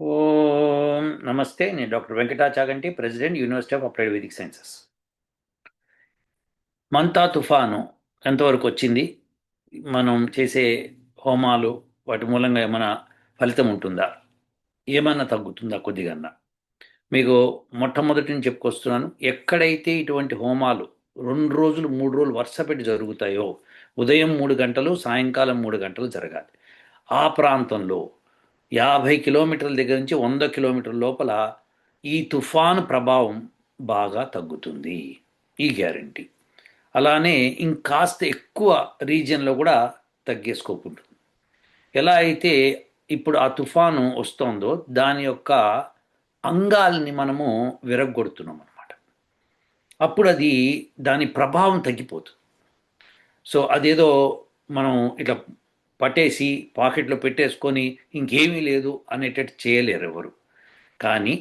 ఓం నమస్తే నేను doctor Venkata Chaganti president university of applied vedic sciences. Montha తుఫాను ఎంతవరకు వచ్చింది? మనం చేసే హోమాలు వాటి మూలంగా ఏమైనా ఫలితం ఉంటుందా? ఏమైనా తగ్గుతుందా కొద్దిగా మీకు మొట్టమొదటి నుంచి చెప్పుకొస్తున్నాను ఎక్కడైతే ఇటువంటి హోమాలు రెండు రోజులు మూడు రోజులు వరుస పెట్టి జరుగుతాయో ఉదయం మూడు గంటలు సాయంకాలం మూడు గంటలు జరగాలి. ఆ ప్రాంతంలో యాభై కిలోమీటర్ల దగ్గర నుంచి వంద కిలోమీటర్ల లోపల ఈ తుఫాను ప్రభావం బాగా తగ్గుతుంది. ఈ గ్యారంటీ. అలానే ఇంకాస్త ఎక్కువ రీజియన్లో కూడా తగ్గే స్కోప్ ఉంటుంది. ఎలా అయితే ఇప్పుడు ఆ తుఫాను వస్తుందో దాని యొక్క అంగాల్ని మనము విరగొడుతున్నాం అనమాట అప్పుడు అది దాని ప్రభావం తగ్గిపోతుంది. సో అదేదో మనం ఇట్లా పట్టేసి పాకెట్లో పెట్టేసుకొని ఇంకేమీ లేదు అనేటట్టు చేయలేరు ఎవరు. కానీ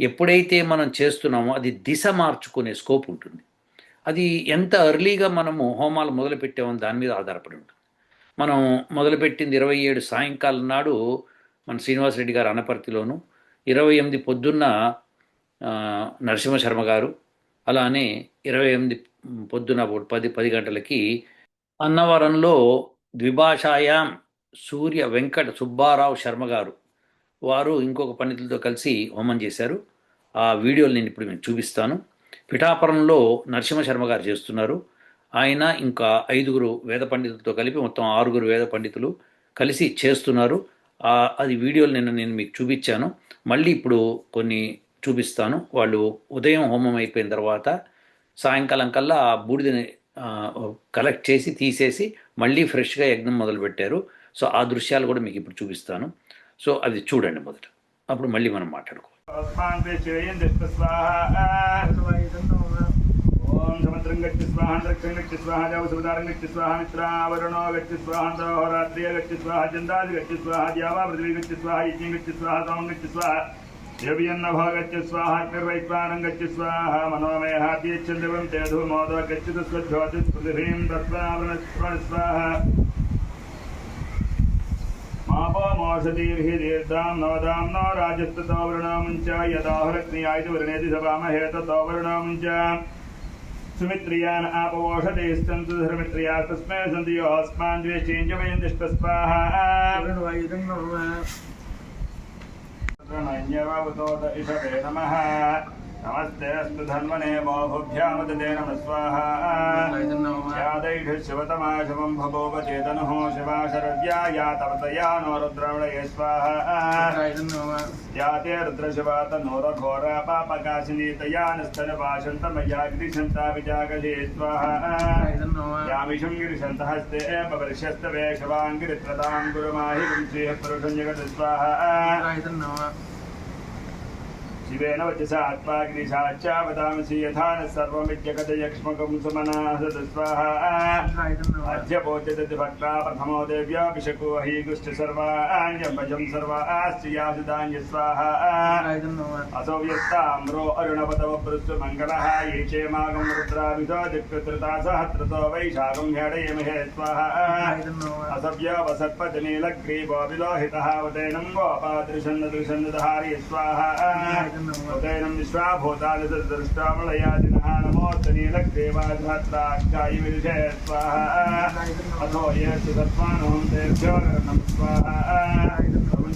ఎప్పుడైతే మనం చేస్తున్నామో అది దిశ మార్చుకునే స్కోప్ ఉంటుంది. అది ఎంత ఎర్లీగా మనము హోమాలు మొదలుపెట్టామో దాని మీద ఆధారపడి ఉంటుంది. మనం మొదలుపెట్టింది ఇరవై ఏడు సాయంకాలం నాడు మన శ్రీనివాసరెడ్డి గారు అనపర్తిలోను ఇరవై ఎనిమిది పొద్దున్న నరసింహ శర్మ గారు అలానే ఇరవై ఎనిమిది పొద్దున పది పది గంటలకి అన్నవరంలో ద్విభాషాయాం సూర్య వెంకట సుబ్బారావు శర్మ గారు. వారు ఇంకొక పండితులతో కలిసి హోమం చేశారు. ఆ వీడియోలు నేను ఇప్పుడు నేను చూపిస్తాను. పిఠాపురంలో నరసింహ శర్మ గారు చేస్తున్నారు. ఆయన ఇంకా ఐదుగురు వేద పండితులతో కలిపి మొత్తం ఆరుగురు వేద పండితులు కలిసి చేస్తున్నారు. అది వీడియోలు నిన్న నేను మీకు చూపించాను. మళ్ళీ ఇప్పుడు కొన్ని చూపిస్తాను. వాళ్ళు ఉదయం హోమం అయిపోయిన తర్వాత సాయంకాలం కల్లా ఆ బూడిదని కలెక్ట్ చేసి తీసేసి మళ్ళీ ఫ్రెష్గా యజ్ఞం మొదలుపెట్టారు. సో ఆ దృశ్యాలు కూడా మీకు ఇప్పుడు చూపిస్తాను. సో అది చూడండి మొదట. అప్పుడు మళ్ళీ మనం మాట్లాడుకోవాలి. ఓం సముద్రం గచ్చి స్వాహ దక్షిణ గచ్చి స్వాహ దేవసుదారం గచ్చి స్వాహ మిత్రావరుణో గచ్చి స్వాహ హోరాత్రియ గచ్చి స్వాహ చందాది గచ్చి స్వాహ ద్యావా పృథివీ గచ్చి స్వాహ యజ్ఞం గచ్చి స్వాహ సోమం గచ్చి స్వాహ देव्यन्नभागच्छ स्वाहा निर्वैत्वानङ्गच्छ ते धूमोदो गच्छतु स्वज्योतिस्पृथिवीं तत्त्वावृणस्वाहा मापोमोषधीर्हि दीर्घां नोदां नो राजस्ततो वृणामुञ्च यदाहुरग्निया इति वृणेति सवामहे ततो वृणामुञ्च सुमित्रियान् आपोषधैस्तन्तु धर्मित्र्या तस्मै सन्ति योऽस्मान् द्वे चेञ्जमयन्तिष्टस्वाहा यवतोदयिषवे नमः। नमस्तेऽस्तु धन्वने बाहुभ्यामुदते नमस्वाहादैः शिवतमा शिवं भगोप चेतनुः शिवाशरव्या या तपतया नो रुद्रवणये स्वाहा। या ते रुद्रशिवा तनोरघोरा पापकाशिनी स्वाहा। यामिषं गिरिशन्तहस्ते पवर्षस्तवे शिवाङ्गिरित्रतां गुरुमाहि पुरुषं जगत् स्वाहा। शिवेन वचसा आत्माग्निशाच्च वदांसि यथा न सर्वमित्यकथयक्ष्मकं समनासदस्वाहाद्यपोचति भक्ता प्रथमो देव्यो विशको अहीगुश्च सर्वाञ्जम्बजं सर्वाश्चियासुदाञ्जस्वाहा असौ यस्ताम्रो पृष्ठ मङ्गलः, ये चेमागं रुद्राविधो दिक्कृतृता सहत्रतो वैशाखं ह्यडयमहे स्वाहा। असभ्यो वसत्पतिनीलग्रीवो विलोहितः वतेनं गोपादृशन्नदृशन्नदहार्य स्वाहा। उदयनं विश्वाभूतानि दृष्टामलयादिनः नमोस्तनीलग्रेवाधात्राक्षायि विदुषे स्वाहा अथो ये सुतत्वानं तेभ्यो नमः स्वाहा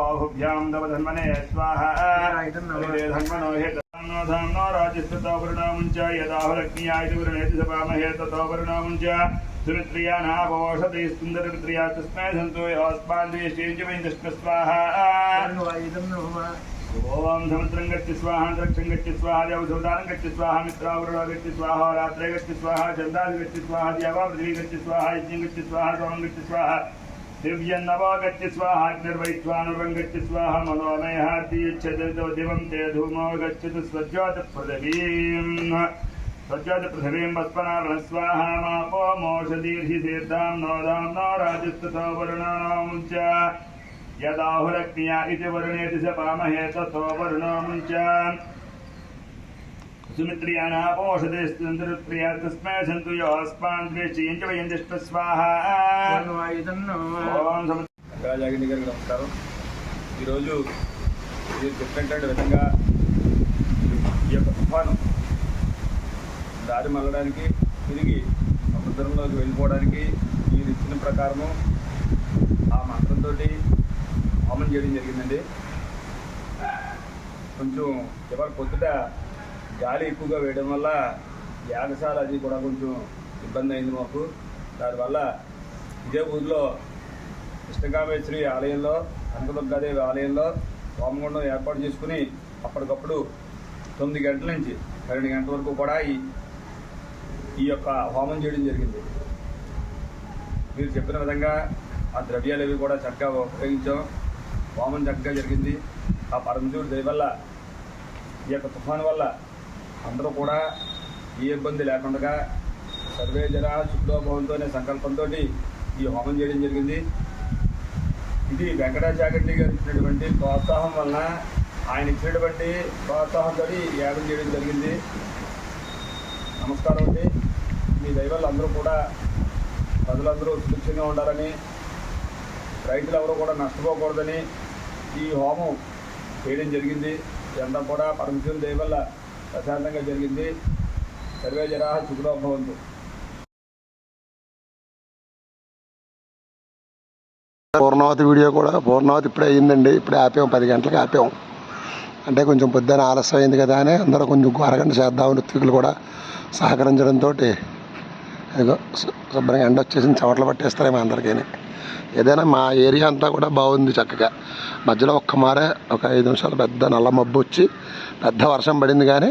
बाहुभ्यां तव धन्मने स्वाहा। धन्मनो हेतनो धाम्नो राजस्ततो वृणामुञ्च यदाहुरग्नियाय वृणेति सपामहे ततो वृणामुञ्च सुमित्रिया नाभोषते सुन्दरमित्रिया तस्मै सन्तो अस्मान् स्वाहा। ओम समुद्रं गच्छ स्वाहा द्रक्षं गच्छ स्वाहा देवसौदानं गच्छ स्वाहा मित्रावरुणो गच्छ स्वाहा रात्रे गच्छ स्वाहा चन्दादि गच्छ स्वाहा द्यावा पृथ्वी गच्छ स्वाहा यज्ञं गच्छ स्वाहा सोमं गच्छ स्वाहा। दिव्यन्नवागत्य स्वाहाग्निर्वैश्वानुरङ्गत्य स्वाहा मनोमयहार्दियुच्छतो दिवं ते धूमोगच्छतु स्वज्वातपृथिवीम् स्वज्वातपृथिवीं वस्पनारण स्वाहा मापो मोषदीर्हि सीर्धां नोदां नो राजस्तथा वरुणां च। यदाहुरग्न्या इति वरुणेति स पामहे ततो च। मुञ्च सुमित्रियाणापोषदेस्त्रिया तस्मै सन्तु योऽस्मान् द्वेषयञ्च वयञ्जष्ट स्वाहा ఓం సమ రాజాగిరి గారికి నమస్కారం ఈరోజు మీరు చెప్పినటువంటి విధంగా ఈ యొక్క తుఫాను దారి మళ్ళడానికి తిరిగి సముద్రంలోకి వెళ్ళిపోవడానికి మీరు ఇచ్చిన ప్రకారము ఆ మంత్రంతో హోమం చేయడం జరిగిందండి కొంచెం ఎవరు పొద్దుట గాలి ఎక్కువగా వేయడం వల్ల యాగశాల అది కూడా కొంచెం ఇబ్బంది అయింది మాకు. దానివల్ల ఇదే ఊర్లో కృష్ణకామేశ్వరి ఆలయంలో కనకదుర్గాదేవి ఆలయంలో హోమగుండం ఏర్పాటు చేసుకుని అప్పటికప్పుడు తొమ్మిది గంటల నుంచి పన్నెండు గంటల వరకు కూడా ఈ ఈ యొక్క హోమం చేయడం జరిగింది. మీరు చెప్పిన విధంగా ఆ ద్రవ్యాలు అవి కూడా చక్కగా ఉపయోగించాం. హోమం చక్కగా జరిగింది. ఆ పరమశివుడి దయ వల్ల ఈ యొక్క తుఫాను వల్ల అందరూ కూడా ఏ ఇబ్బంది లేకుండా సర్వే జన శుద్ధోభవంతో అనే సంకల్పంతో ఈ హోమం చేయడం జరిగింది. ఇది వెంకటాచాగండి గారు ఇచ్చినటువంటి ప్రోత్సాహం వలన ఆయన ఇచ్చినటువంటి ప్రోత్సాహంతో ఈ యాగం చేయడం జరిగింది. నమస్కారం అండి. మీ దైవాలు అందరూ కూడా ప్రజలందరూ సుభిక్షంగా ఉండాలని రైతులు ఎవరు కూడా నష్టపోకూడదని ఈ హోమం చేయడం జరిగింది. ఇదంతా కూడా పరమశివుని దయవల్ల ప్రశాంతంగా జరిగింది. సర్వే జనా సుఖలో భవంతు. పూర్ణావతి వీడియో కూడా పూర్ణావతి ఇప్పుడే అయ్యిందండి. ఇప్పుడే ఆపాం పది గంటలకు ఆపాం. అంటే కొంచెం పొద్దున ఆలస్యం అయింది కదా అని అందరూ కొంచెం అరగంట చేద్దాం ఋత్వికులు కూడా సహకరించడంతో ఇదిగో శుభ్రంగా ఎండ వచ్చేసింది చవట్లు పట్టేస్తారేమో అందరికీ ఏదైనా మా ఏరియా అంతా కూడా బాగుంది చక్కగా. మధ్యలో ఒక్క మారే ఒక ఐదు నిమిషాలు పెద్ద నల్ల మబ్బు వచ్చి పెద్ద వర్షం పడింది కానీ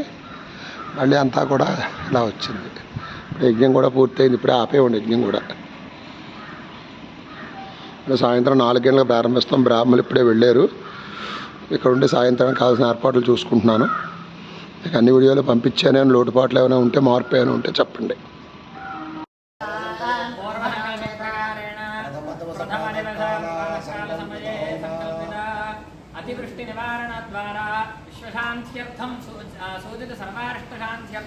మళ్ళీ అంతా కూడా ఇలా వచ్చింది. ఇప్పుడు యజ్ఞం కూడా పూర్తయింది ఇప్పుడే ఆపేయండి యజ్ఞం కూడా. ఇప్పుడు సాయంత్రం నాలుగు గంటలకు ప్రారంభిస్తాం బ్రాహ్మణులు ఇప్పుడే వెళ్ళారు. ఇక్కడ ఉండి సాయంత్రం కావాల్సిన ఏర్పాట్లు చూసుకుంటున్నాను. మీకు అన్ని వీడియోలు పంపించాను లోటుపాట్లు ఏమైనా ఉంటే మార్పు ఏమైనా ఉంటే చెప్పండి.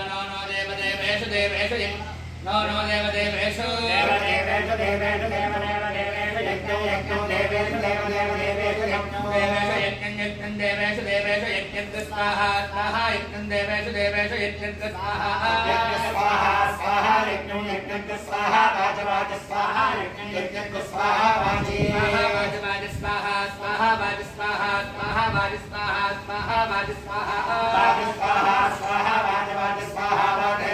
నో నో దేవదేవేషు దేవేషు నో నో దేవదేవేషు దేవేషు యజ్ఞం యజ్ఞం దేవేషు దేవేషు యజ్ఞం స్వాహ స్వాహ యజ్ఞం దేవేషు దేవేషు యజ్ఞం స్వాహ స్వాహ వాజ వాజ స్వాహ స్వాహ వాజ స్వాహ స్వాహ వాజ స్వాహ స్వాహ వాజ స్వాహ వాదే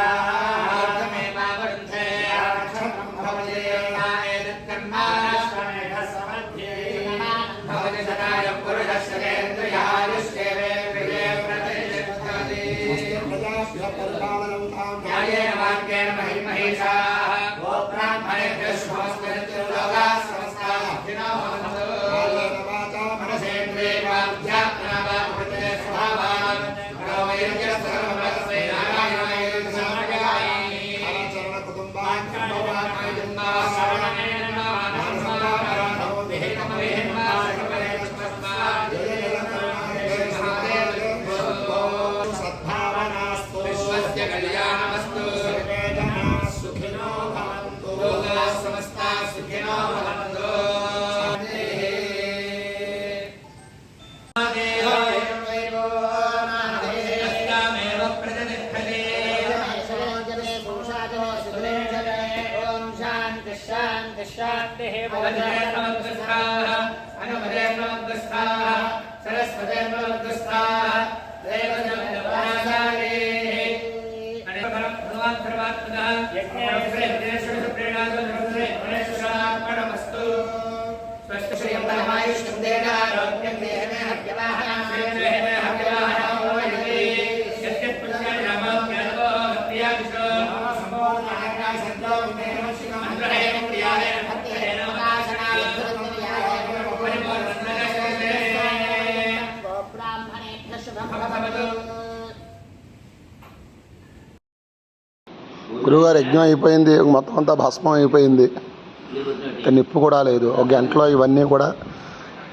Yeah. గురువుగారు యజ్ఞం అయిపోయింది మొత్తం అంతా భస్మం అయిపోయింది. నిప్పు కూడా లేదు. ఒక గంటలో ఇవన్నీ కూడా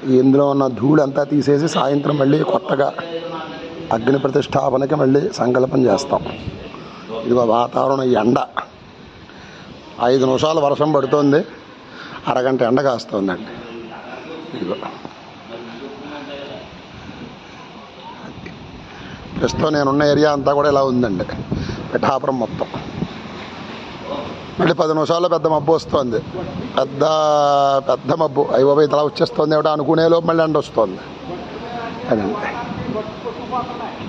ఇందులో ఉన్న ధూళి అంతా తీసేసి సాయంత్రం మళ్ళీ కొత్తగా అగ్ని ప్రతిష్టాపనకి మళ్ళీ సంకల్పం చేస్తాం. ఇదిగో వాతావరణం ఎండ. ఐదు నిమిషాలు వర్షం పడుతుంది. అరగంట ఎండ కాస్తుందండి. ఇదిగో. ప్రస్తుతం నేనున్న ఏరియా అంతా కూడా ఇలా ఉందండి. పిఠాపురం మొత్తం. మళ్ళీ పది నిమిషాల్లో పెద్ద మబ్బు వస్తుంది. పెద్ద పెద్ద మబ్బు. అయ్యో ఇలా వచ్చేస్తుంది ఏమిటో అనుకునేలో మళ్ళీ ఎండ వస్తుంది. అదండి.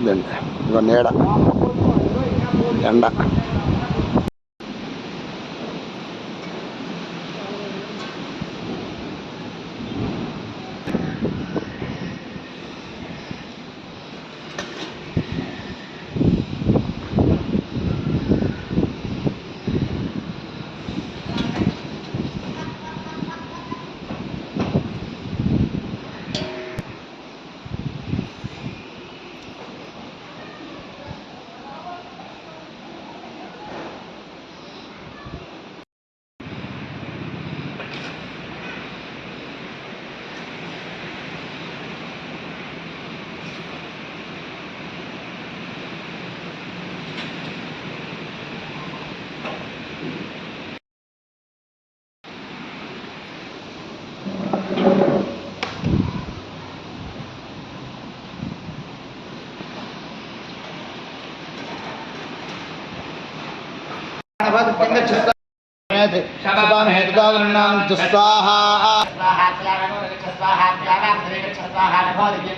ఇదండి. ఇదో నీడ. ఎండ. नभक्तिं गच्छता शतान् हेतुदागृह्णान् दुःस्वाहा स्वाहा स्वाहा स्वाहा स्वाहा स्वाहा स्वाहा स्वाहा स्वाहा स्वाहा स्वाहा स्वाहा स्वाहा स्वाहा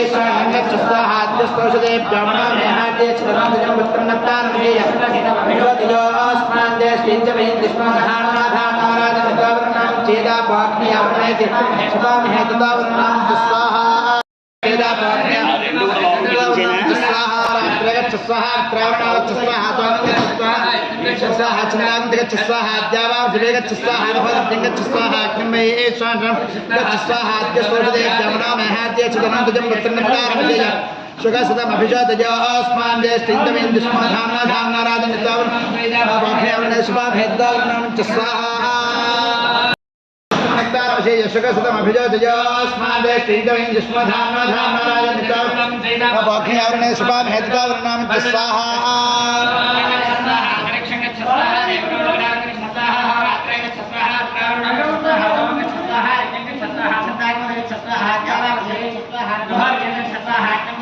चतुष्पोषदे ब्राह्मणो मेनाद्ये क्षतनादिजं वक्रन्नत्तान्मये यस्मिन्वतियोऽस्माद्ये श्रीञ्चमयिन्द्रिष्मोधानाधानाराधनतावर्णां चेदापाग्नियावर्णयति शतामहेततावर्णां स्वाहा। स्वाहा सुखसुतमभिषतजास्मान् ज्येष्ठिन्दमेन्दुष्माधाम्ना धाम्ना राजनितावन् सुभाभेद्दाग्नां च स्वाहा।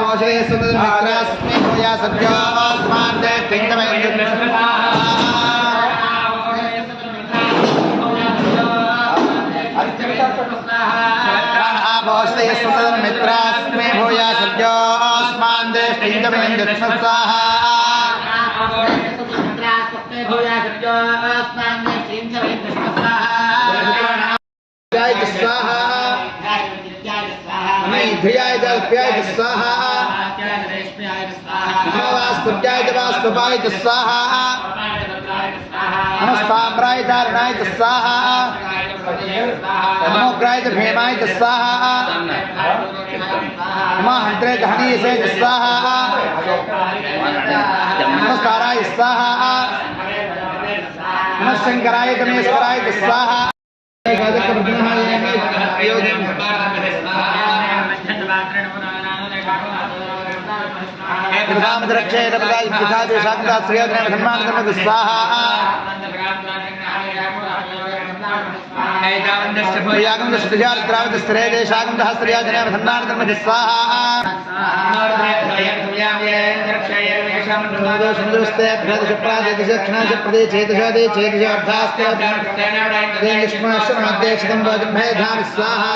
भोजय सुंदर भोया सत्या स्मार्ट किंगडम ध्रियाय जल्प्याय स्वाहा महावास्पत्याय वास्तवाय स्वाहा नमस्ताम्राय धारणाय स्वाहा नमोग्राय च भीमाय च स्वाहा नमः च हनीसे च स्वाहा नमस्काराय स्वाहा नमः शङ्कराय गणेश्वराय च स्वाहा कृतामद्रक्षे नमदाय पितादि शान्ता श्रियग्ने धन्मान कर्म स्वाहा यागं दशजात्रावत स्त्रे देशागं सहस्रया जने धन्मान कर्म स्वाहा समुद्रस्ते भ्रदशप्रादे दशक्षणाच प्रदे चेतशादे चेतशार्थास्ते निष्माश्रमाध्यक्षतं वाजम्भे धाम स्वाहा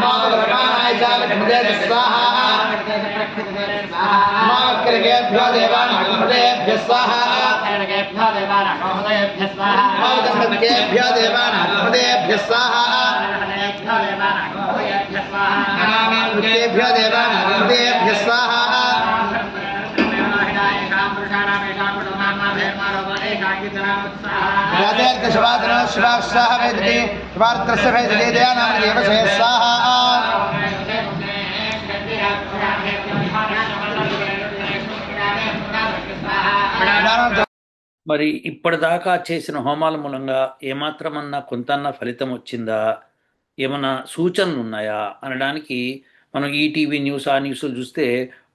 नोमाय स्वाहा माकृगेभ्यो देवानागेभ्य स्वाहा माकृगेभ्यो स्वाहा राधेर्दशवादनो शिवाः स्वाहा वेदते वार्त्रस्य वेदते दयानां देवसे स्वाहा మరి ఇప్పటిదాకా చేసిన హోమాల మూలంగా ఏమాత్రమన్నా కొంతన్నా ఫలితం వచ్చిందా ఏమన్నా సూచనలు ఉన్నాయా అనడానికి మనం ఈటీవీ న్యూస్ ఆ న్యూస్లు చూస్తే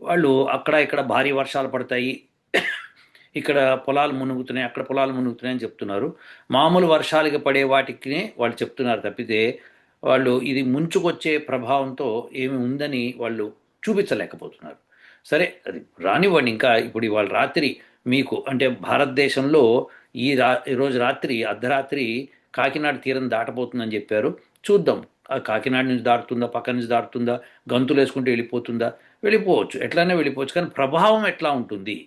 వాళ్ళు అక్కడ ఇక్కడ భారీ వర్షాలు పడతాయి ఇక్కడ పొలాలు మునుగుతున్నాయి అక్కడ పొలాలు మునుగుతున్నాయి అని చెప్తున్నారు. మామూలు వర్షాలకి పడే వాటికి వాళ్ళు చెప్తున్నారు తప్పితే వాళ్ళు ఇది ముంచుకొచ్చే ప్రభావంతో ఏమి ఉందని వాళ్ళు చూపించలేకపోతున్నారు. సరే అది రానివ్వండి ఇంకా. ఇప్పుడు ఇవాళ రాత్రి మీకు అంటే భారతదేశంలో ఈ రా ఈరోజు రాత్రి అర్ధరాత్రి కాకినాడ తీరం దాటబోతుందని చెప్పారు. చూద్దాం. ఆ కాకినాడ నుంచి దాటుతుందా పక్క నుంచి దాటుతుందా గంతులు వేసుకుంటే వెళ్ళిపోతుందా? వెళ్ళిపోవచ్చు. ఎట్లానే వెళ్ళిపోవచ్చు. కానీ ప్రభావం ఎట్లా ఉంటుంది?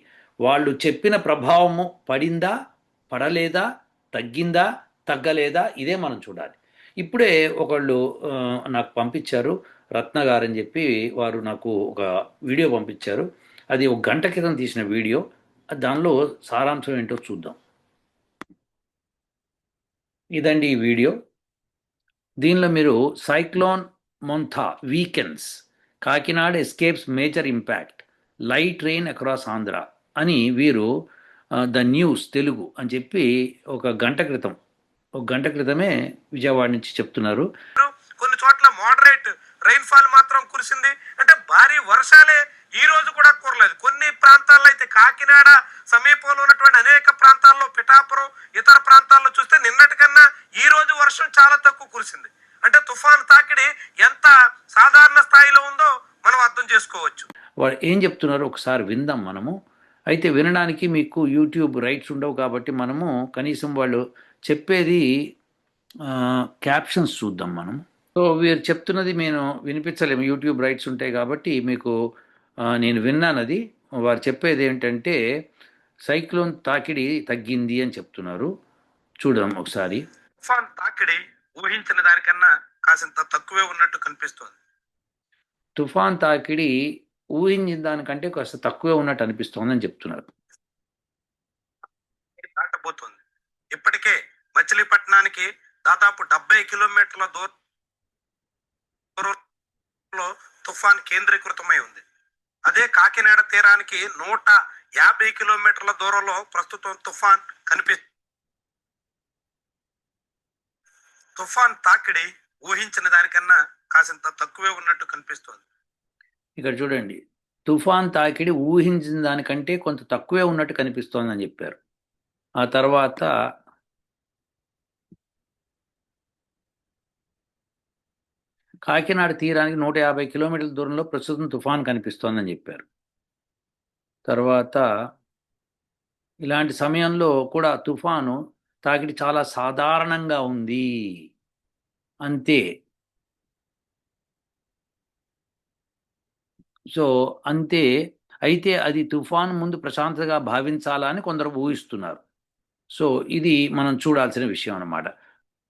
వాళ్ళు చెప్పిన ప్రభావము పడిందా పడలేదా తగ్గిందా తగ్గలేదా ఇదే మనం చూడాలి. ఇప్పుడే ఒకళ్ళు నాకు పంపించారు రత్న గారు అని చెప్పి వారు నాకు ఒక వీడియో పంపించారు. అది ఒక గంట క్రితం తీసిన వీడియో. దానిలో సారాంశం ఏంటో చూద్దాం. ఇదండి ఈ వీడియో. దీనిలో మీరు cyclone Montha weekends Kakinada escapes major impact light rain across Andhra. అని వీరు ద న్యూస్ తెలుగు అని చెప్పి ఒక గంట క్రితం ఒక గంట క్రితమే విజయవాడ నుంచి చెప్తున్నారు. కొన్ని చోట్ల మోడరేట్ ఫాల్ మాత్రం కురిసింది. అంటే భారీ వర్షాలే ఈ రోజు కూడా కురలేదు. కొన్ని ప్రాంతాల్లో అయితే కాకినాడ సమీపంలో ఉన్నటువంటి అనేక ప్రాంతాల్లో పిఠాపురం ఇతర ప్రాంతాల్లో చూస్తే నిన్నటి కన్నా ఈ రోజు వర్షం చాలా తక్కువ కురిసింది. అంటే తుఫాన్ తాకిడి ఎంత సాధారణ స్థాయిలో ఉందో మనం అర్థం చేసుకోవచ్చు. వాళ్ళు ఏం చెప్తున్నారో ఒకసారి విందాం మనము. అయితే వినడానికి మీకు యూట్యూబ్ రైట్స్ ఉండవు కాబట్టి మనము కనీసం వాళ్ళు చెప్పేది క్యాప్షన్స్ చూద్దాం మనం. సో వీరు చెప్తున్నది నేను వినిపించలేము. యూట్యూబ్ రైట్స్ ఉంటాయి కాబట్టి మీకు నేను విన్నానది వారు చెప్పేది ఏంటంటే సైక్లోన్ తాకిడి తగ్గింది అని చెప్తున్నారు. చూద్దాం ఒకసారి. తుఫాన్ తాకిడి ఊహించిన దానికన్నా కాసింత తక్కువే ఉన్నట్టు కనిపిస్తోంది. తుఫాన్ తాకిడి ఊహించిన దానికంటే కాస్త తక్కువే ఉన్నట్టు అనిపిస్తోందని చెప్తున్నారు. దాటబోతోంది. ఇప్పటికే మచిలీపట్నానికి దాదాపు డెబ్బై కిలోమీటర్ల దూరంలో తుఫాన్ కేంద్రీకృతమై ఉంది. అదే కాకినాడ తీరానికి నూట యాభై కిలోమీటర్ల దూరంలో ప్రస్తుతం తుఫాన్ కనిపి తుఫాన్ తాకిడి ఊహించిన దానికన్నా కాసింత తక్కువే ఉన్నట్టు కనిపిస్తోంది. ఇక్కడ చూడండి తుఫాన్ తాకిడి ఊహించిన దానికంటే కొంత తక్కువే ఉన్నట్టు కనిపిస్తోందని చెప్పారు. ఆ తర్వాత కాకినాడ తీరానికి నూట యాభై కిలోమీటర్ల దూరంలో ప్రస్తుతం తుఫాన్ కనిపిస్తోందని చెప్పారు. తర్వాత ఇలాంటి సమయంలో కూడా తుఫాను తాకిడి చాలా సాధారణంగా ఉంది. అంతే. సో అంతే. అయితే అది తుఫాను ముందు ప్రశాంతగా భావించాలా అని కొందరు ఊహిస్తున్నారు. సో ఇది మనం చూడాల్సిన విషయం అన్నమాట.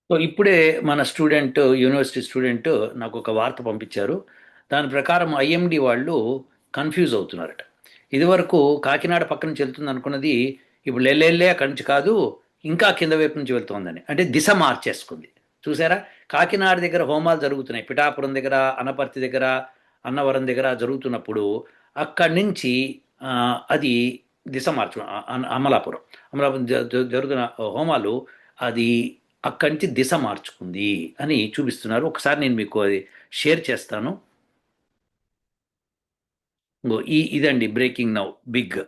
సో ఇప్పుడే మన స్టూడెంట్ యూనివర్సిటీ స్టూడెంట్ నాకు ఒక వార్త పంపించారు. దాని ప్రకారం ఐఎండి వాళ్ళు కన్ఫ్యూజ్ అవుతున్నారట. ఇదివరకు కాకినాడ పక్క నుంచి వెళ్తుంది అనుకున్నది ఇప్పుడు లెల్లెల్లే అక్కడి నుంచి కాదు ఇంకా కింద వైపు నుంచి వెళ్తోందని. అంటే దిశ మార్చేసుకుంది. చూసారా? కాకినాడ దగ్గర హోమాలు జరుగుతున్నాయి. పిఠాపురం దగ్గర అనపర్తి దగ్గర అన్నవరం దగ్గర జరుగుతున్నప్పుడు అక్కడి నుంచి అది దిశ మార్చు అమలాపురం. అమలాపురం జ- జరుగుతున్న హోమాలు అది అక్కడి నుంచి దిశ మార్చుకుంది అని చూపిస్తున్నారు. ఒకసారి నేను మీకు అది షేర్ చేస్తాను. ఈ ఇదండి breaking now big.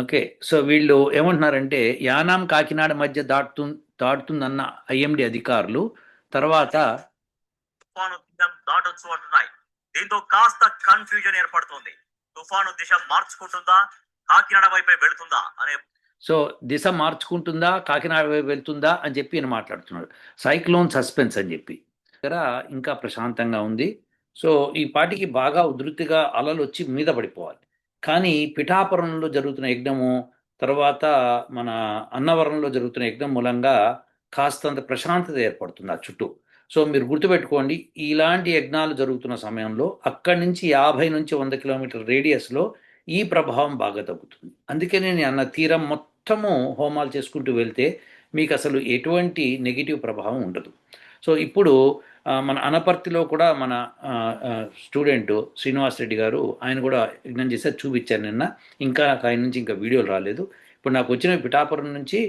Okay so వీళ్ళు ఏమంటున్నారంటే యానాం కాకినాడ మధ్య దాటుతు దాటుతుందన్న ఐఎండి అధికారులు తర్వాత దాటొచ్చు అంటున్నాయి. దీంతో కాస్త కన్ఫ్యూజన్ ఏర్పడుతుంది. తుఫాను దిశ మార్చుకుంటుందా? కాకినాడ వైపే వెళుతుందా? అనే సో దిశ మార్చుకుంటుందా? కాకినాడ వైపు వెళ్తుందా? అని చెప్పి ఈయన మాట్లాడుతున్నాడు. సైక్లోన్ సస్పెన్స్ అని చెప్పి. దగ్గర ఇంకా ప్రశాంతంగా ఉంది. సో ఈ పాటికి బాగా ఉధృతిగా అలలు వచ్చి మీద పడిపోవాలి. కానీ పిఠాపురంలో జరుగుతున్న యజ్ఞము తర్వాత మన అన్నవరంలో జరుగుతున్న యజ్ఞం మూలంగా కాస్తంత ప్రశాంతత ఏర్పడుతుంది ఆ చుట్టూ. సో మీరు గుర్తుపెట్టుకోండి ఇలాంటి యజ్ఞాలు జరుగుతున్న సమయంలో అక్కడి నుంచి యాభై నుంచి వంద కిలోమీటర్ రేడియస్లో ఈ ప్రభావం బాగా తగ్గుతుంది. అందుకే నేను అన్న తీరం మొత్తము హోమాలు చేసుకుంటూ వెళ్తే మీకు అసలు ఎటువంటి నెగిటివ్ ప్రభావం ఉండదు. సో ఇప్పుడు మన అనపర్తిలో కూడా మన స్టూడెంట్ శ్రీనివాస్ రెడ్డి గారు ఆయన కూడా యజ్ఞం చేశారు చూపించారు నిన్న. ఇంకా నాకు ఆయన నుంచి ఇంకా వీడియోలు రాలేదు. ఇప్పుడు నాకు వచ్చిన పిఠాపురం నుంచి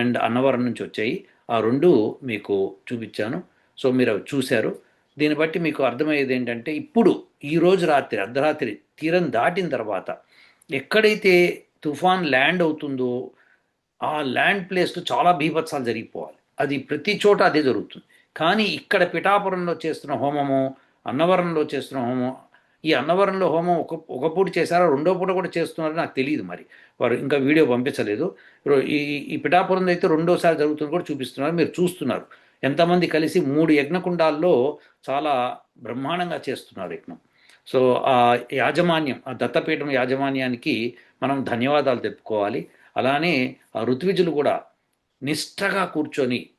అండ్ అన్నవరం నుంచి వచ్చాయి. ఆ రెండు మీకు చూపించాను. సో మీరు అవి చూశారు. దీన్ని బట్టి మీకు అర్థమయ్యేది ఏంటంటే ఇప్పుడు ఈ రోజు రాత్రి అర్ధరాత్రి తీరం దాటిన తర్వాత ఎక్కడైతే తుఫాన్ ల్యాండ్ అవుతుందో ఆ ల్యాండ్ ప్లేస్లో చాలా బీభత్సాలు జరిగిపోవాలి. అది ప్రతి చోట అదే జరుగుతుంది. కానీ ఇక్కడ పిఠాపురంలో చేస్తున్న హోమము అన్నవరంలో చేస్తున్న హోమం ఈ అన్నవరంలో హోమం ఒక ఒక పూట చేశారో రెండో పూట కూడా చేస్తున్నారో నాకు తెలియదు మరి. వారు ఇంకా వీడియో పంపించలేదు. ఈ ఈ పిఠాపురంలో అయితే రెండోసారి జరుగుతుంది కూడా చూపిస్తున్నారు. మీరు చూస్తున్నారు. ఎంతమంది కలిసి మూడు యజ్ఞకుండాల్లో చాలా బ్రహ్మాండంగా చేస్తున్నారు యజ్ఞం. సో ఆ యాజమాన్యం ఆ దత్తపీఠం యాజమాన్యానికి మనం ధన్యవాదాలు తెలుపుకోవాలి. అలానే ఆ ఋత్విజులు కూడా నిష్ఠగా కూర్చొని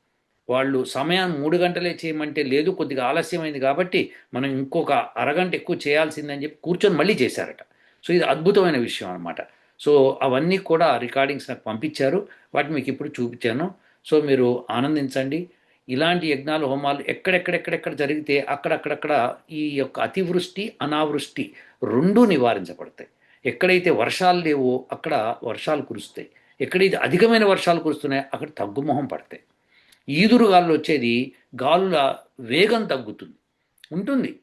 వాళ్ళు సమయం మూడు గంటలే చేయమంటే లేదు కొద్దిగా ఆలస్యమైంది కాబట్టి మనం ఇంకొక అరగంట ఎక్కువ చేయాల్సిందని చెప్పి కూర్చొని మళ్ళీ చేశారట. సో ఇది అద్భుతమైన విషయం అనమాట సో అవన్నీ కూడా రికార్డింగ్స్ నాకు పంపించారు. వాటిని మీకు ఇప్పుడు చూపించాను. సో మీరు ఆనందించండి. ఇలాంటి యజ్ఞాలు హోమాలు ఎక్కడెక్కడెక్కడెక్కడ జరిగితే అక్కడక్కడక్కడ ఈ యొక్క అతివృష్టి అనావృష్టి రెండూ నివారించబడతాయి. ఎక్కడైతే వర్షాలు లేవో అక్కడ వర్షాలు కురుస్తాయి. ఎక్కడైతే అధికమైన వర్షాలు కురుస్తున్నాయో అక్కడ తగ్గుమొహం పడతాయి. ఈదురు గాలులు వచ్చేది గాలుల వేగం తగ్గుతుంది. ఉంటుంది.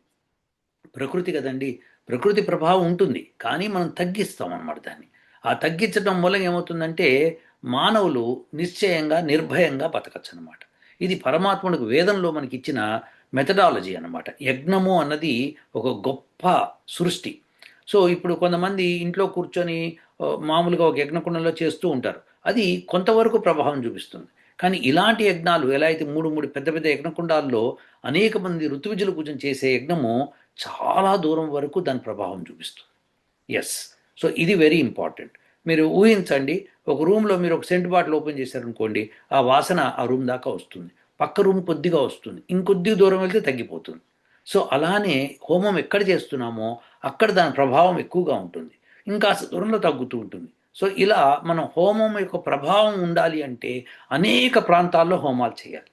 ప్రకృతి కదండి. ప్రకృతి ప్రభావం ఉంటుంది. కానీ మనం తగ్గిస్తాం అన్నమాట దాన్ని. ఆ తగ్గించడం మూలం ఏమవుతుందంటే మానవులు నిశ్చయంగా నిర్భయంగా బతకచ్చు అనమాట ఇది పరమాత్ముడికి వేదంలో మనకి ఇచ్చిన మెథడాలజీ అన్నమాట. యజ్ఞము అన్నది ఒక గొప్ప సృష్టి. సో ఇప్పుడు కొంతమంది ఇంట్లో కూర్చొని మామూలుగా ఒక యజ్ఞకుండంలో చేస్తూ ఉంటారు. అది కొంతవరకు ప్రభావం చూపిస్తుంది. కానీ ఇలాంటి యజ్ఞాలు ఎలా అయితే మూడు మూడు పెద్ద పెద్ద యజ్ఞకుండాల్లో అనేక మంది ఋతువిజుల కూర్చొని చేసే యజ్ఞము చాలా దూరం వరకు దాని ప్రభావం చూపిస్తుంది. ఎస్ సో ఇది వెరీ ఇంపార్టెంట్ మీరు ఊహించండి ఒక రూమ్లో మీరు ఒక సెంట్ బాటిల్ ఓపెన్ చేశారనుకోండి ఆ వాసన ఆ రూమ్ దాకా వస్తుంది. పక్క రూమ్ కొద్దిగా వస్తుంది. ఇంకొద్ది దూరం వెళ్తే తగ్గిపోతుంది. సో అలానే హోమం ఎక్కడ చేస్తున్నామో అక్కడ దాని ప్రభావం ఎక్కువగా ఉంటుంది. ఇంకా దూరంలో తగ్గుతూ ఉంటుంది. సో ఇలా మనం హోమం యొక్క ప్రభావం ఉండాలి అంటే అనేక ప్రాంతాల్లో హోమాలు చేయాలి.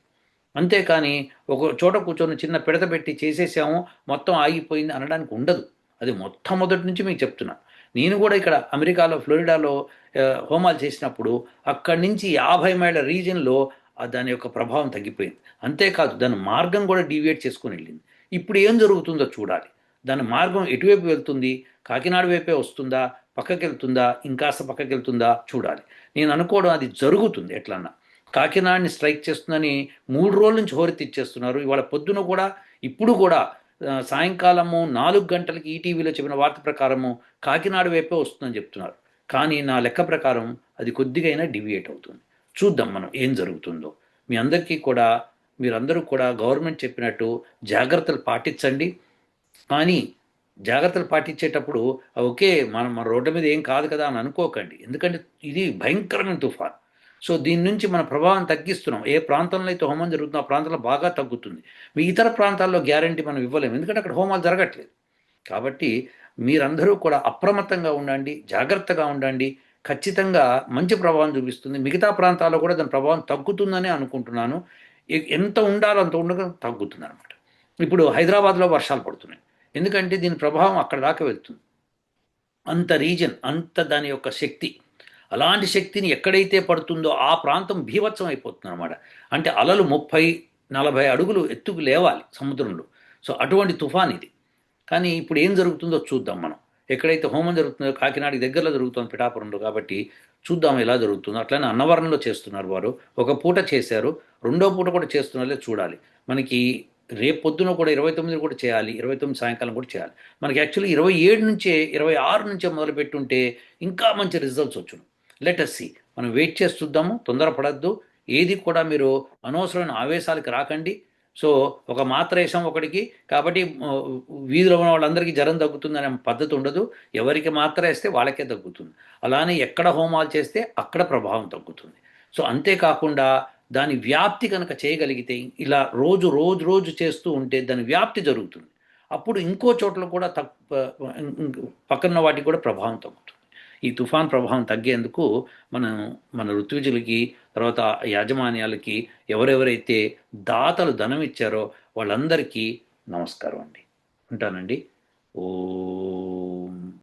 అంతేకాని ఒక చోట కూర్చొని చిన్న పిడత పెట్టి చేసేసాము మొత్తం ఆగిపోయింది అనడానికి ఉండదు. అది మొట్టమొదటి నుంచి మీకు చెప్తున్నా. నేను కూడా ఇక్కడ అమెరికాలో ఫ్లోరిడాలో హోమాలు చేసినప్పుడు అక్కడి నుంచి యాభై మైళ్ళ రీజియన్లో దాని యొక్క ప్రభావం తగ్గిపోయింది. అంతేకాదు దాని మార్గం కూడా డీవియేట్ చేసుకుని వెళ్ళింది. ఇప్పుడు ఏం జరుగుతుందో చూడాలి. దాని మార్గం ఎటువైపు వెళ్తుంది? కాకినాడ వైపే వస్తుందా? పక్కకి వెళ్తుందా ఇంకాస్త పక్కకి వెళ్తుందా చూడాలి. నేను అనుకోవడం అది జరుగుతుంది ఎట్లన్నా. కాకినాడని స్ట్రైక్ చేస్తుందని మూడు రోజుల నుంచి హోరెత్తిచ్చేస్తున్నారు ఇవాళ పొద్దున కూడా ఇప్పుడు కూడా సాయంకాలము నాలుగు గంటలకి ఈటీవీలో చెప్పిన వార్త ప్రకారము కాకినాడ వైపే వస్తుందని చెప్తున్నారు. కానీ నా లెక్క ప్రకారం అది కొద్దిగైనా డివియేట్ అవుతుంది. చూద్దాం మనం ఏం జరుగుతుందో. మీ అందరికీ కూడా మీరందరూ కూడా గవర్నమెంట్ చెప్పినట్టు జాగ్రత్తలు పాటించండి. కానీ జాగ్రత్తలు పాటించేటప్పుడు ఓకే మనం మన రోడ్డు మీద ఏం కాదు కదా అని అనుకోకండి. ఎందుకంటే ఇది భయంకరమైన తుఫాన్. సో దీని నుంచి మన ప్రభావం తగ్గిస్తున్నాం. ఏ ప్రాంతంలో అయితే హోమం జరుగుతుందో ఆ ప్రాంతంలో బాగా తగ్గుతుంది. మీ ఇతర ప్రాంతాల్లో గ్యారంటీ మనం ఇవ్వలేము. ఎందుకంటే అక్కడ హోమాలు జరగట్లేదు. కాబట్టి మీరందరూ కూడా అప్రమత్తంగా ఉండండి జాగ్రత్తగా ఉండండి. ఖచ్చితంగా మంచి ప్రభావం చూపిస్తుంది. మిగతా ప్రాంతాల్లో కూడా దాని ప్రభావం తగ్గుతుందని అనుకుంటున్నాను. ఎంత ఉండాలో అంత ఉండగా తగ్గుతుంది అనమాట ఇప్పుడు హైదరాబాద్లో వర్షాలు పడుతున్నాయి. ఎందుకంటే దీని ప్రభావం అక్కడ దాకా వెళ్తుంది. అంత రీజన్ అంత దాని యొక్క శక్తి అలాంటి శక్తిని ఎక్కడైతే పడుతుందో ఆ ప్రాంతం భీభత్సం అయిపోతుంది అనమాట అంటే అలలు ముప్పై నలభై అడుగులు ఎత్తుకు లేవాలి సముద్రంలో. సో అటువంటి తుఫాన్ ఇది. కానీ ఇప్పుడు ఏం జరుగుతుందో చూద్దాం మనం. ఎక్కడైతే హోమం జరుగుతుందో కాకినాడకి దగ్గరలో జరుగుతుంది పిఠాపురంలో కాబట్టి చూద్దాం ఎలా జరుగుతుందో. అట్లనే అన్నవరంలో చేస్తున్నారు వారు. ఒక పూట చేశారు. రెండో పూట కూడా చేస్తున్నారో చూడాలి. మనకి రేపు పొద్దున కూడా ఇరవై తొమ్మిది కూడా చేయాలి. ఇరవై తొమ్మిది సాయంకాలం కూడా చేయాలి. మనకి యాక్చువల్లీ ఇరవై ఏడు నుంచే ఇరవై ఆరు నుంచే మొదలు పెట్టుంటే ఇంకా మంచి రిజల్ట్స్ వచ్చును. లెట్ అస్ సి మనం వెయిట్ చేసి చూద్దాము. తొందరపడద్దు. ఏది కూడా మీరు అనవసరమైన ఆవేశాలకి రాకండి. సో ఒక మాత్ర వేసాం ఒకటికి కాబట్టి వీధిలో ఉన్న వాళ్ళందరికీ జ్వరం తగ్గుతుందనే పద్ధతి ఉండదు. ఎవరికి మాత్ర వేస్తే వాళ్ళకే తగ్గుతుంది. అలానే ఎక్కడ హోమాలు చేస్తే అక్కడ ప్రభావం తగ్గుతుంది. సో అంతేకాకుండా దాని వ్యాప్తి కనుక చేయగలిగితే ఇలా రోజు రోజు రోజు చేస్తూ ఉంటే దాని వ్యాప్తి జరుగుతుంది. అప్పుడు ఇంకో చోట్ల కూడా తక్ పక్కన వాటికి కూడా ప్రభావం తగ్గుతుంది. ఈ తుఫాన్ ప్రభావం తగ్గేందుకు మనం మన ఋత్విజులకి తర్వాత యాజమాన్యాలకి ఎవరెవరైతే దాతలు ధనం ఇచ్చారో వాళ్ళందరికీ నమస్కారం అండి. ఉంటానండి. ఓ